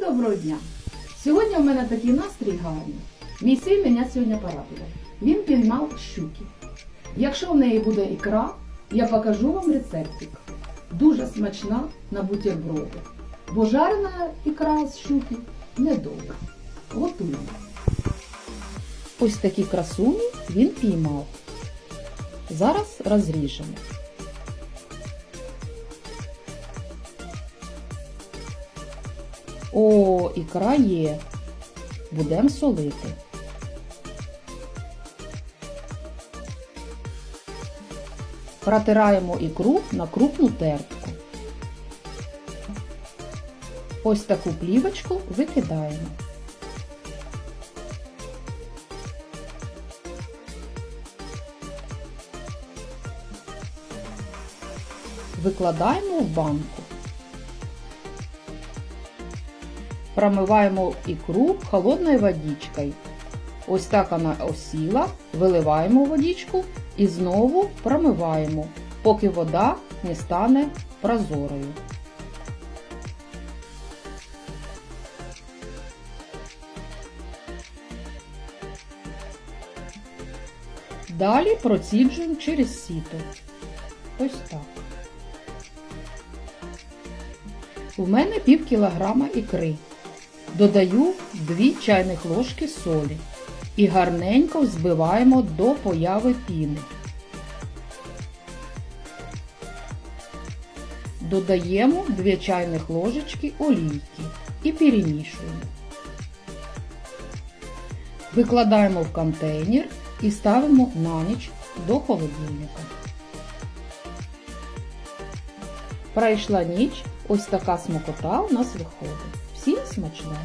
доброго дня! Сьогодні в мене такий настрій гарний. Мій син мене сьогодні порадував. Він піймав щуки. Якщо в неї буде ікра, я покажу вам рецептик. Дуже смачна на бутерброди. Бо жарена ікра з щуки недовго. Готуємо. Ось такі красуні він піймав. Зараз розріжемо. О, ікра є. Будемо солити. Протираємо ікру на крупну тертку. Ось таку плівочку викидаємо. Викладаємо в банку. Промиваємо ікру холодною водичкою. Ось так вона осіла, виливаємо водичку і знову промиваємо, поки вода не стане прозорою. Далі проціджуємо через сіто. Ось так. У мене пів кілограма ікри. Додаю 2 чайних ложки солі і гарненько взбиваємо до появи піни. Додаємо 2 чайних ложечки олійки і перемішуємо. Викладаємо в контейнер і ставимо на ніч до холодильника. Пройшла ніч, ось така смакота у нас виходить. Всім смачного!